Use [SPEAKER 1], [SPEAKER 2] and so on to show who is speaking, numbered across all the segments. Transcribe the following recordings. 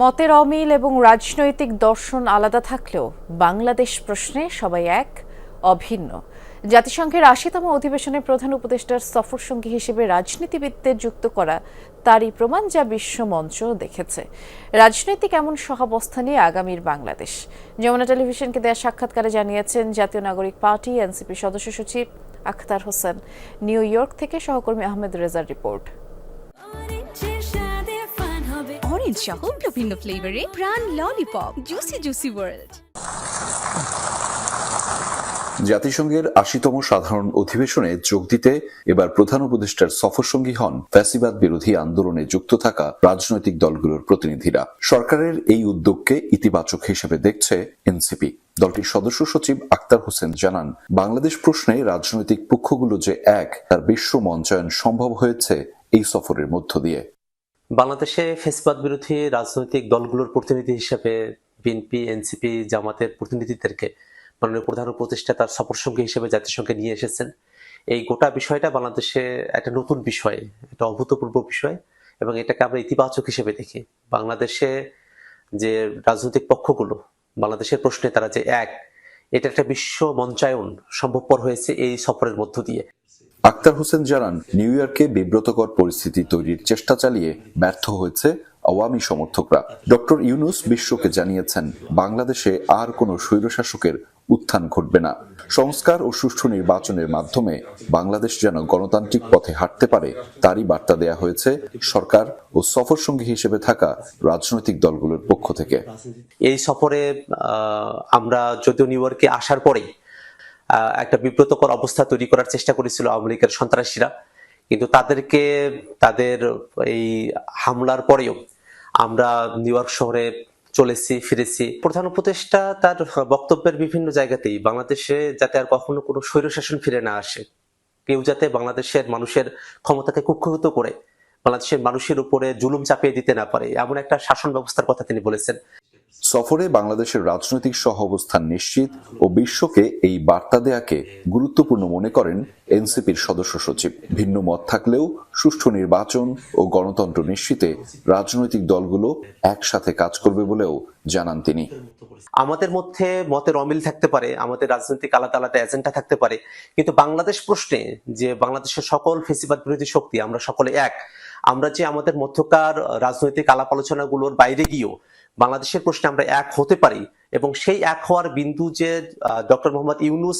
[SPEAKER 1] মতের অমিল এবং রাজনৈতিক দর্শন আলাদা থাকলেও বাংলাদেশ প্রশ্নে সবাই এক, অভিন্ন। জাতিসংঘের আশিতম অধিবেশনে প্রধান উপদেষ্টার সফর সঙ্গী হিসেবে রাজনীতিবিদদের যুক্ত করা তারই প্রমাণ যা বিশ্ব মঞ্চ দেখেছে। রাজনৈতিক এমন সহাবস্থানে আগামীর বাংলাদেশ। যমুনা টেলিভিশনকে দেয়া সাক্ষাৎকারে জানিয়েছেন জাতীয় নাগরিক পার্টি এনসিপি সদস্য সচিব আখতার হোসেন। নিউ ইয়র্ক থেকে সহকর্মী আহমেদ রেজার রিপোর্ট।
[SPEAKER 2] অরেঞ্জ সহ বিভিন্ন ফ্লেভারে প্রাণ ললিপপ জুসি জুসি ওয়ার্ল্ড
[SPEAKER 3] জাতিসংঘের আশিতম সাধারণ অধিবেশনে যোগ দিতে এবার প্রধান উপদেষ্টার সফরসঙ্গী হন ফ্যাসিবাদ বিরোধী আন্দোলনে যুক্ত থাকা রাজনৈতিক দলগুলোর প্রতিনিধিরা। সরকারের এই উদ্যোগকে ইতিবাচক হিসেবে দেখছে এনসিপি। দলটির সদস্য সচিব আক্তার হোসেন জানান, বাংলাদেশ প্রশ্নে রাজনৈতিক পক্ষগুলো যে এক, তার বিশ্ব মঞ্চায়ন সম্ভব হয়েছে এই সফরের মধ্য দিয়ে।
[SPEAKER 4] বাংলাদেশে ফেসবাদ বিরোধী রাজনৈতিক দলগুলোর প্রতিনিধি হিসেবে বিএনপি, এনসিপি জামাতের প্রতিনিধিদেরকে মাননীয় প্রধান উপদেষ্টা তার সফর সঙ্গী হিসেবে জাতিসংঘে নিয়ে এসেছেন। এই গোটা বিষয়টা বাংলাদেশে একটা নতুন বিষয়, একটা অভূতপূর্ব বিষয় এবং এটাকে আমরা ইতিবাচক হিসেবে দেখি। বাংলাদেশে যে রাজনৈতিক পক্ষগুলো, বাংলাদেশের প্রশ্নে তারা যে এক, এটা একটা বিশ্ব মঞ্চায়ন সম্ভবপর হয়েছে এই সফরের মধ্য দিয়ে।
[SPEAKER 3] আক্তার হোসেন জানান, নিউ ইয়র্কে বিব্রতকর পরিস্থিতি তৈরির চেষ্টা চালিয়ে ব্যর্থ হয়েছে আওয়ামী সমর্থকরা। ডক্টর ইউনুস বিশ্বকে জানিয়েছেন, বাংলাদেশে আর কোনো স্বৈরশাসকের উত্থান ঘটবে না। সংস্কার ও সুষ্ঠু নির্বাচনের মাধ্যমে বাংলাদেশ যেন গণতান্ত্রিক পথে হাঁটতে পারে, তারই বার্তা দেয়া হয়েছে সরকার ও সফর সঙ্গী হিসেবে থাকা রাজনৈতিক দলগুলোর পক্ষ থেকে।
[SPEAKER 4] এই সফরে আমরা যদিও নিউ ইয়র্কে আসার পরেই একটা বিব্রতকর অবস্থা তৈরি করার চেষ্টা করেছিল আওয়ামী লীগের সন্ত্রাসীরা। কিন্তু তাদেরকে, তাদের এই হামলার পরেও আমরা নিউ ইয়র্ক শহরে চলেছি, ফিরেছি। প্রধান উপদেষ্টা তার বক্তব্যের বিভিন্ন জায়গাতেই বাংলাদেশে যাতে আর কখনো কোনো স্বৈরশাসন ফিরে না আসে, কেউ যাতে বাংলাদেশের মানুষের ক্ষমতাকে কুক্ষিগত করে, বাংলাদেশের মানুষের উপরে জুলুম চাপিয়ে দিতে না পারে, এমন একটা শাসন ব্যবস্থার কথা তিনি বলেছেন।
[SPEAKER 3] সফরে বাংলাদেশের রাজনৈতিক সহ অবস্থান নিশ্চিত ও বিশ্বকে এই বার্তা দেয়াকে গুরুত্বপূর্ণ মনে করেন এনসিপির সদস্য সচিব। ভিন্ন মত থাকলেও সুষ্ঠু নির্বাচন ও গণতন্ত্র নিশ্চিতে রাজনৈতিক দলগুলো একসাথে কাজ করবে বলেও জানান তিনি।
[SPEAKER 4] আমাদের মধ্যে মতের অমিল থাকতে পারে, আমাদের রাজনৈতিক আলাদা আলাদা এজেন্ডা থাকতে পারে, কিন্তু বাংলাদেশ প্রশ্নে যে বাংলাদেশের সকল ফেসিবাদ বিরোধী শক্তি, আমরা সকলে এক আমরা যে আমাদের মধ্যকার রাজনৈতিক আলাপ আলোচনাগুলোর বাইরে গিয়েও বাংলাদেশের প্রশ্নে আমরা এক হতে পারি এবং সেই এক হওয়ার বিন্দু যে ডক্টর মোহাম্মদ ইউনুস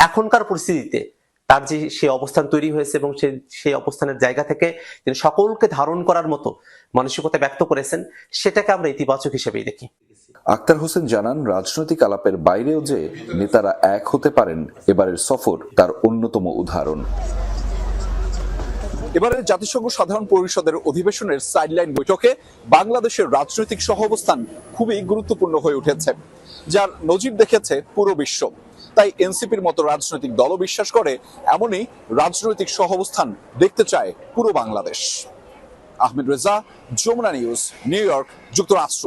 [SPEAKER 4] এখনকার পরিস্থিতিতে তার যে সেই অবস্থান তৈরি হয়েছে এবং সেই সেই অবস্থানের জায়গা থেকে তিনি সকলকে ধারণ করার মতো মানসিকতা ব্যক্ত করেছেন, সেটাকে আমরা ইতিবাচক হিসেবেই দেখি।
[SPEAKER 3] আক্তার হোসেন জানান, রাজনৈতিক আলাপের বাইরেও যে নেতারা এক হতে পারেন, এবারের সফর তার অন্যতম উদাহরণ।
[SPEAKER 5] এবারে জাতিসংঘ সাধারণ পরিষদের অধিবেশনের সাইডলাইন বৈঠকে বাংলাদেশের রাজনৈতিক সহাবস্থান খুবই গুরুত্বপূর্ণ হয়ে উঠেছে, যার নজির দেখেছে পুরো বিশ্ব। তাই এনসিপির মতো রাজনৈতিক দলও বিশ্বাস করে এমনই রাজনৈতিক সহাবস্থান দেখতে চায় পুরো Bangladesh. Ahmed Reza, Jamuna news, New York, যুক্তরাষ্ট্র।